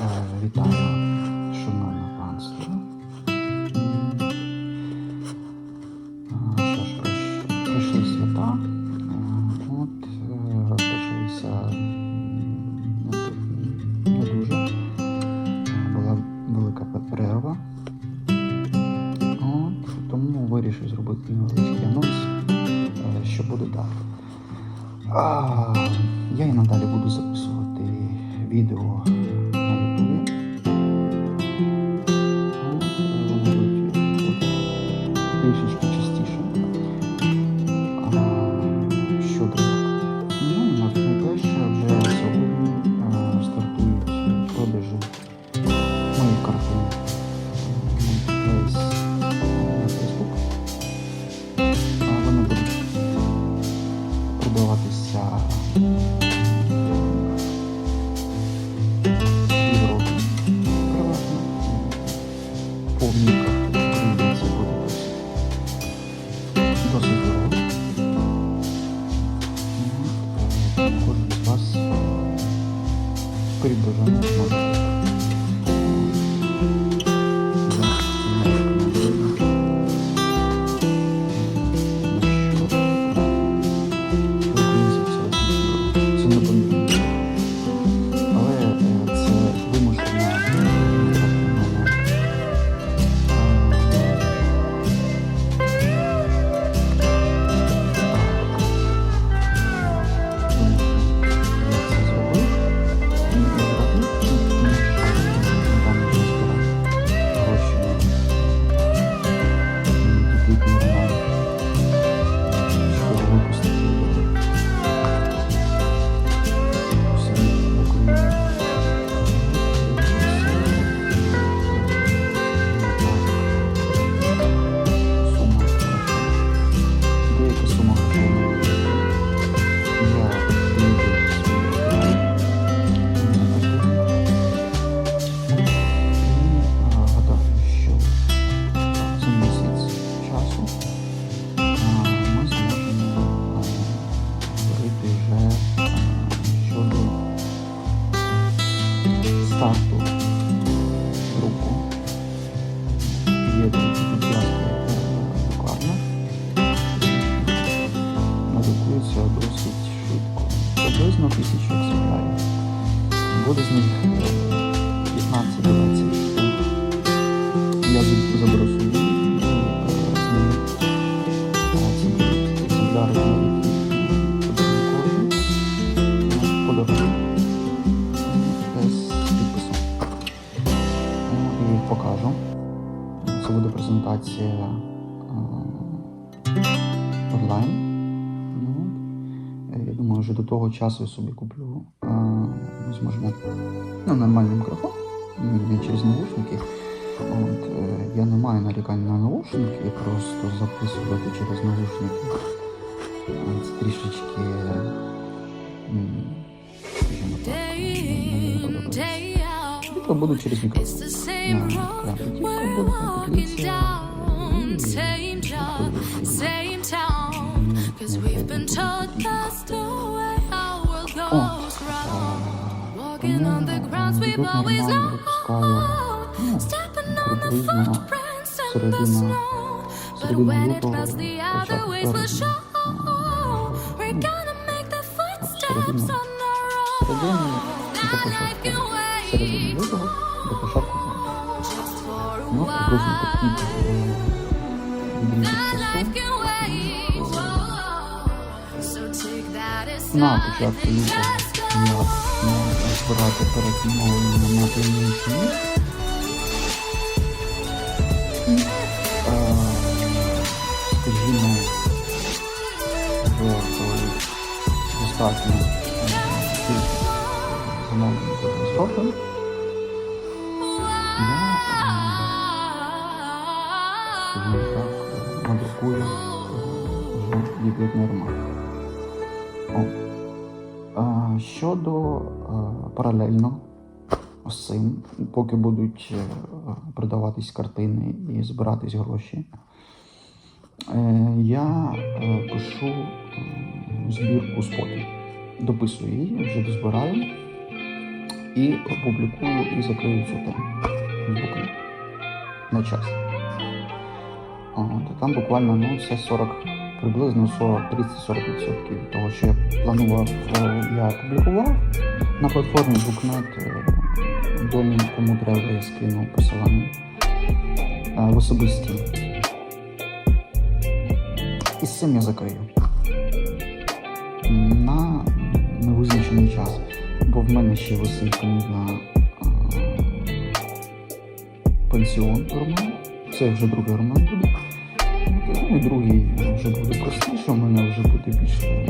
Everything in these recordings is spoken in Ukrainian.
Е, Вітаю, шановне панство. Е, Що ж, пройш- пройшли свята. Е, От е, почалися не, дуже. Е, Була велика перерва. От, тому вирішив зробити невеличкий анонс, е, що буде далі. Я і надалі буду записувати відео презентація е, онлайн. Ну, Я думаю, вже до того часу я собі куплю е, ну, нормальний мікрофон, не- через наушники. От, е, я не маю нарікань на наушники, просто записувати через наушники. Це трішечки. То буду через мікрофон. На same job, same town. Cause we've been told that's the way our world goes round. Walking on the grounds we've always known. Stepping on the footprints in the snow. But when it melts, the other ways will show. We're gonna make the footsteps on our own. That life can wait. Just for a while. На початку just я почну збирати перед замовленням на міст. І, скажімо, коли достатньо кількість замовлень відповідний ремонт. О. Щодо е, паралельно з цим, поки будуть е, продаватись картини і збиратись гроші, е, я пишу збірку спотів. Дописую її, вже дозбираю. і опублікую і закрию цю тему з буквами на час. От, там буквально ну, це 40, приблизно 40, 30-40% того, що я планував, е, я опублікував на платформі Booknet. е, Домі, кому треба, я скину посилання е, в особисті. І з цим я закрию. На невизначений час. Бо в мене ще висить на е, пенсіон роман. Це вже другий роман буде. Ну другий вже буде простіше, у мене вже буде більше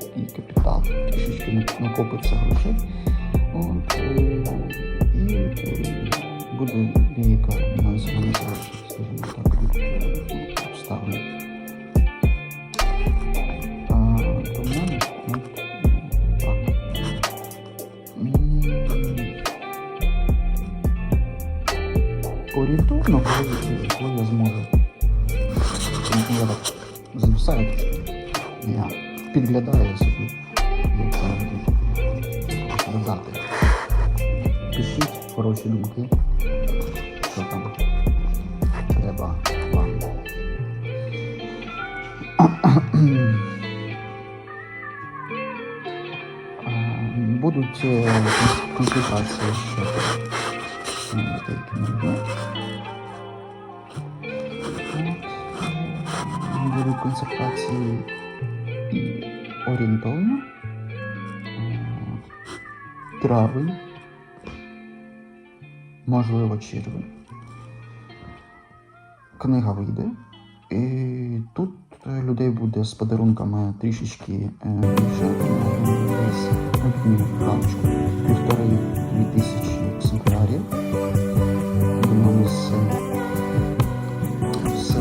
такий капітал, трішечки накопиться грошей. От, е, і е, буде деяка фінансова незалежність, скажімо так, від обставин. Орієнтовно, коли, підглядаю собі, це додати. Пишіть хороші думки, що там треба вам. Будуть консультації ще. Будуть консультації орієнтовно. Травень, можливо, червень. Книга вийде. І тут е, людей буде з подарунками трішечки більше. Десь раночку. Півтори-дві тисячі екземплярів. Думаю, з, з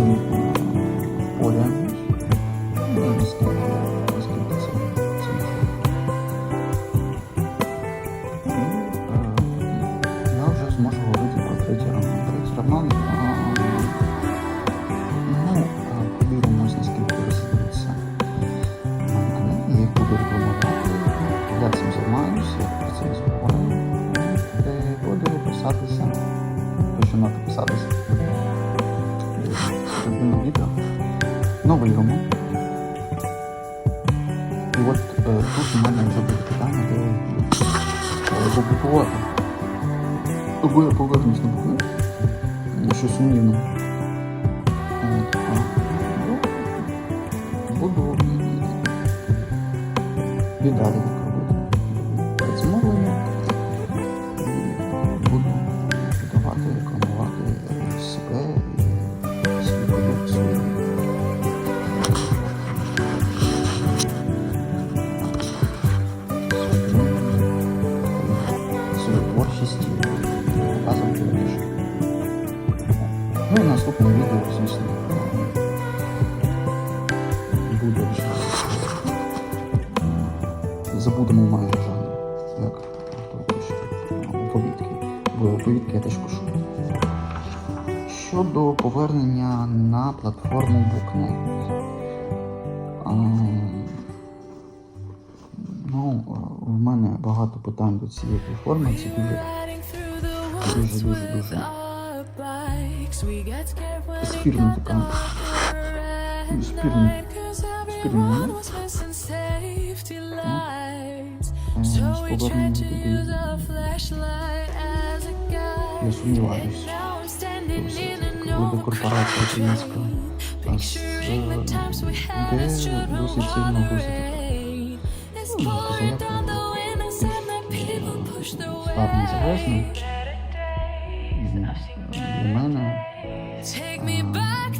Зроблено відео. Новий роман. І от е, тут у мене вже буде питання, де я буду е, опублікувати. Або я повернусь на букву, що сумнівно. От, а, ну, Буду м, хто пише ну, повідки. Бо повідки я теж пишу. Щодо повернення на платформу Booknet. Ну, в мене багато питань до цієї платформи. Це дуже Дуже, дуже, дуже спірна така. ну, Спірний, спірний момент. Е, З поверненням туди. Я сумніваюся. Вибір корпорація українська, а з, е, де досить сильно розвиток. Ну, Став незалежним. І Для мене Take me back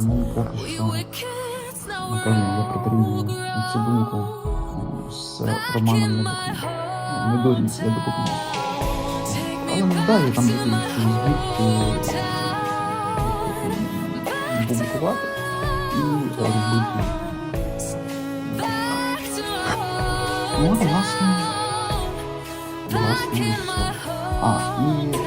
Тому поки We що, were kids, now напевно, я we're притримую all цю думку grown. е, з романом на букві. Не доріс, я допомогу. Take Але me не далі там back буде to ще my збірки hometown. публікувати і робити. Back to my Ну, от, власне, hometown. власне, і In все. my А, і е,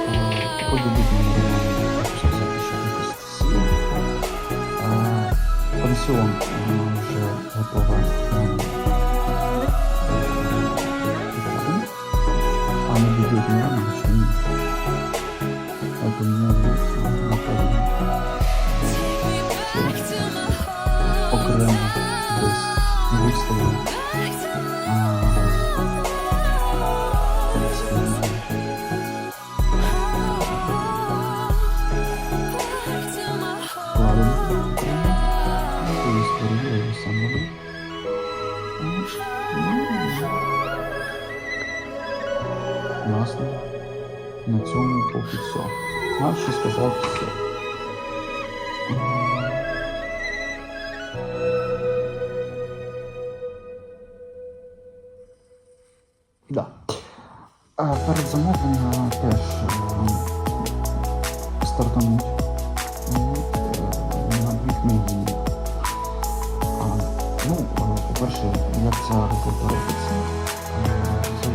експансіон вона вже готова. А не бігуть норма, чи ні? Власне, на цьому поки все. Ще сказав все. Да. А перед замовленням теж е, стартануть. Е, на дві книги. Ну, е, по-перше, як робота робиться,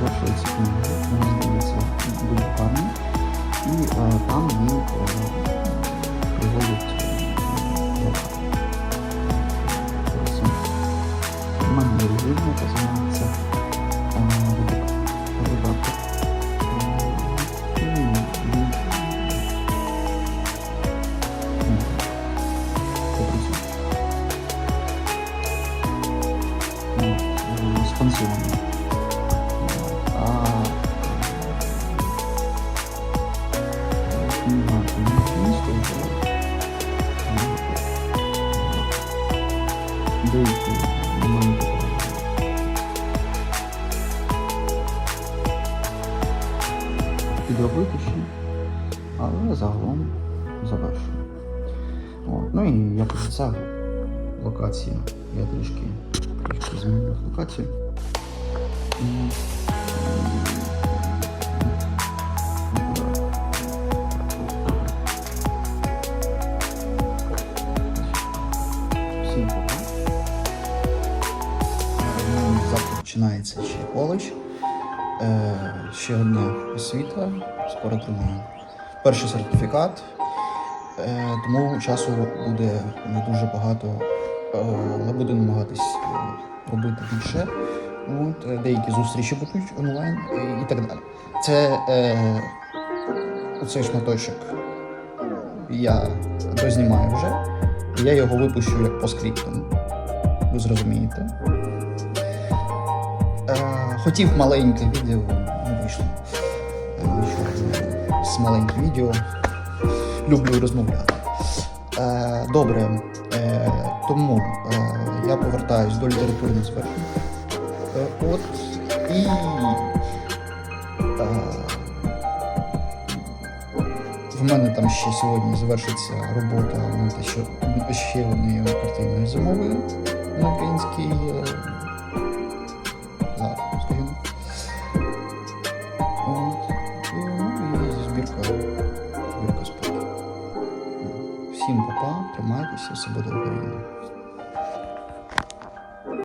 Книга, вона здається дуже гарно. І там її підробити ще, але загалом завершую. От. Ну і як обіцяв, локація. Я трішки, трішки змінив локацію. Всім пока. Завтра починається ще коледж. Е, ще одна освіта. Скоро тримаю. Перший сертифікат. Е, тому часу буде не дуже багато, е, але буду намагатись е, робити більше. От, е, деякі зустрічі будуть онлайн і, так далі. Це е, оцей шматочок я дознімаю вже. Я його випущу як по скриптам. Ви зрозумієте. Е, хотів маленьке відео, не вийшло. З маленьким відео. Люблю розмовляти. Е, добре, е, тому я повертаюсь до літературних звершень. Е, от і в мене там ще сьогодні завершиться робота над ще, однією картиною зимовою на український Всім все буде.